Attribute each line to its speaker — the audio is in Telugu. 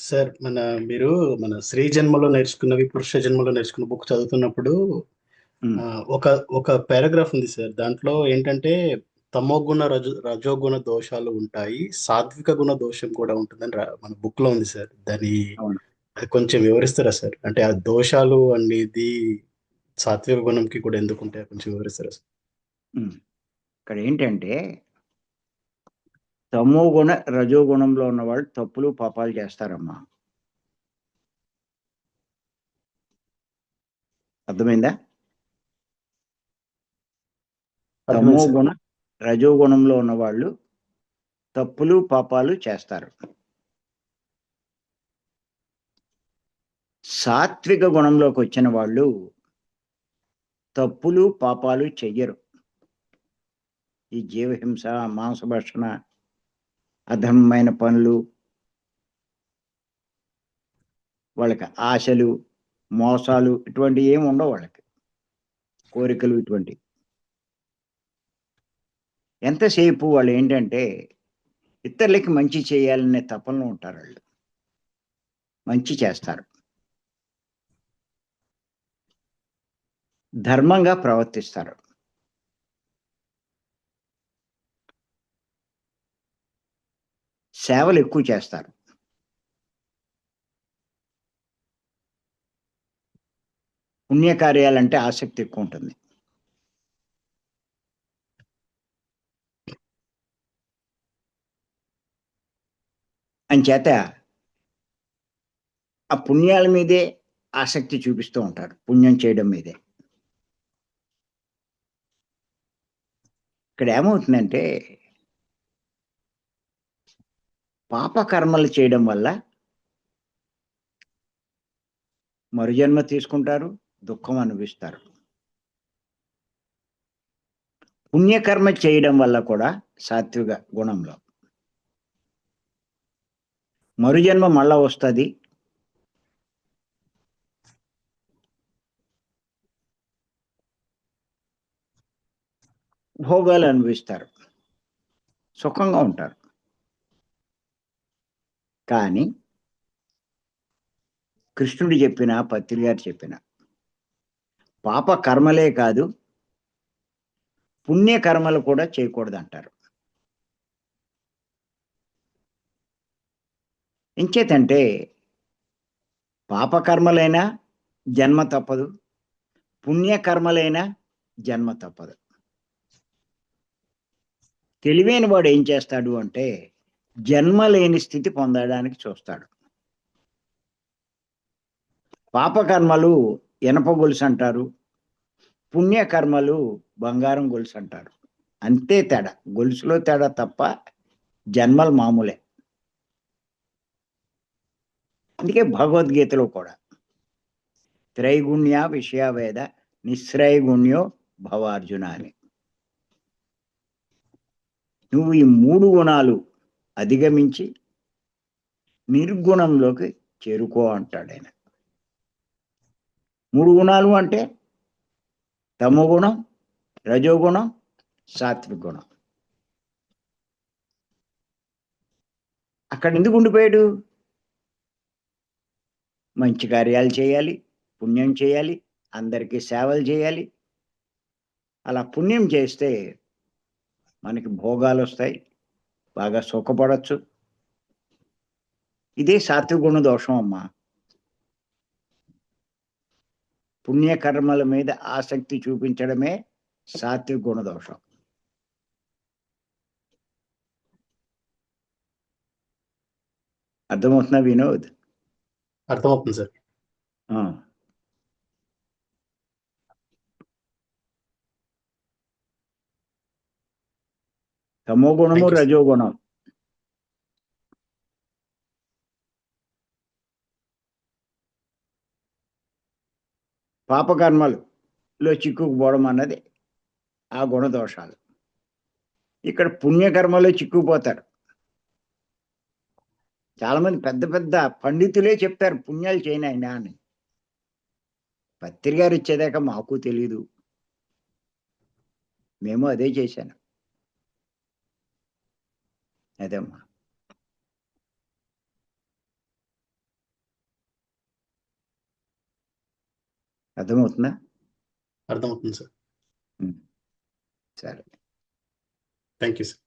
Speaker 1: సార్ మన మీరు మన స్త్రీ జన్మలో నేర్చుకున్నవి పురుష జన్మలో నేర్చుకున్న బుక్ చదువుతున్నప్పుడు ఒక ఒక పారాగ్రాఫ్ ఉంది సార్. దాంట్లో ఏంటంటే తమోగుణ రజో రజోగుణ దోషాలు ఉంటాయి సాత్విక గుణ దోషం కూడా ఉంటుందని మన బుక్లో ఉంది సార్. దాని. అది కొంచెం వివరిస్తారా సార్? అంటే ఆ దోషాలు అనేది సాత్విక గుణంకి కూడా ఎందుకు ఉంటాయి కొంచెం వివరిస్తారా సార్.
Speaker 2: ఇక్కడ ఏంటంటే తమో గుణ రజో గుణంలో ఉన్న వాళ్ళు తప్పులు పాపాలు చేస్తారమ్మా. అర్థమైందా? తమో. గుణ రజో గుణంలో ఉన్న వాళ్ళు తప్పులు పాపాలు చేస్తారు. సాత్విక గుణంలోకి వచ్చిన వాళ్ళు తప్పులు పాపాలు చెయ్యరు. ఈ జీవహింస మాంసభక్షణ అధర్మమైన పనులు వాళ్ళకి ఆశలు మోసాలు ఇటువంటి ఏమి ఉండవు వాళ్ళకి. కోరికలు ఇటువంటి. ఎంతసేపు వాళ్ళు ఏంటంటే ఇతరులకి మంచి చేయాలనే తపనలో ఉంటారు వాళ్ళు. మంచి చేస్తారు. ధర్మంగా ప్రవర్తిస్తారు. సేవలు ఎక్కువ చేస్తారు. పుణ్యకార్యాలంటే ఆసక్తి ఎక్కువ ఉంటుంది అంచేత ఆ పుణ్యాల మీదే ఆసక్తి చూపిస్తూ ఉంటారు పుణ్యం చేయడం మీదే. ఇక్కడ ఏమవుతుందంటే పాపకర్మలు చేయడం వల్ల మరుజన్మ తీసుకుంటారు దుఃఖం అనుభవిస్తారు. పుణ్యకర్మ చేయడం వల్ల కూడా సాత్విక గుణంలో. మరుజన్మ మళ్ళా వస్తుంది. భోగాలు అనుభవిస్తారు. సుఖంగా ఉంటారు. కానీ కృష్ణుడు చెప్పిన పత్రి గారు చెప్పిన పాప కర్మలే కాదు పుణ్య కర్మలు కూడా చేయకూడదు అంటారు ఇంచేతంటే పాపకర్మలైనా జన్మ తప్పదు పుణ్యకర్మలైనా జన్మ తప్పదు. తెలివైన వాడు ఏం చేస్తాడు అంటే జన్మ లేని స్థితి పొందడానికి చూస్తాడు. పాపకర్మలు ఇనప గొలుసు అంటారు పుణ్యకర్మలు బంగారం గొలుసు అంటారు. అంతే తేడా. గొలుసులో తేడా తప్ప జన్మలు మామూలే. అందుకే భగవద్గీతలో కూడా త్రైగుణ్య విషయవేద నిశ్రయగుణ్యో భవార్జున అని నువ్వు ఈ మూడు గుణాలు అధిగమించి నిర్గుణంలోకి చేరుకో అంటాడు ఆయన. మూడు గుణాలు అంటే తమగుణం రజోగుణం సాత్విక గుణం అక్కడ ఎందుకు ఉండిపోయాడు? మంచి కార్యాలు చేయాలి పుణ్యం చేయాలి అందరికీ సేవలు చేయాలి. అలా పుణ్యం చేస్తే మనకి భోగాలు వస్తాయి బాగా సుఖపడచ్చు ఇదే సాత్విక గుణ దోషం అమ్మా. పుణ్యకర్మల మీద ఆసక్తి చూపించడమే సాత్విక గుణ దోషం అర్థమవుతుందా వినోద్?
Speaker 1: అర్థమవుతుంది సార్.
Speaker 2: తమో గుణము. రజో గుణం పాపకర్మలులో చిక్కుకుపోవడం అన్నది ఆ గుణదోషాలు. ఇక్కడ పుణ్యకర్మలో చిక్కుకుపోతారు. చాలా మంది పెద్ద పెద్ద పండితులే చెప్తారు పుణ్యాలు చేయనైనా అని. పత్రి గారు ఇచ్చేదాకా మాకు తెలీదు. మేము అదే చేశాను. అదేమ్మా అర్థమవుతుందా?
Speaker 1: అర్థమవుతుంది సార్.
Speaker 2: సరే.
Speaker 1: Thank you sir.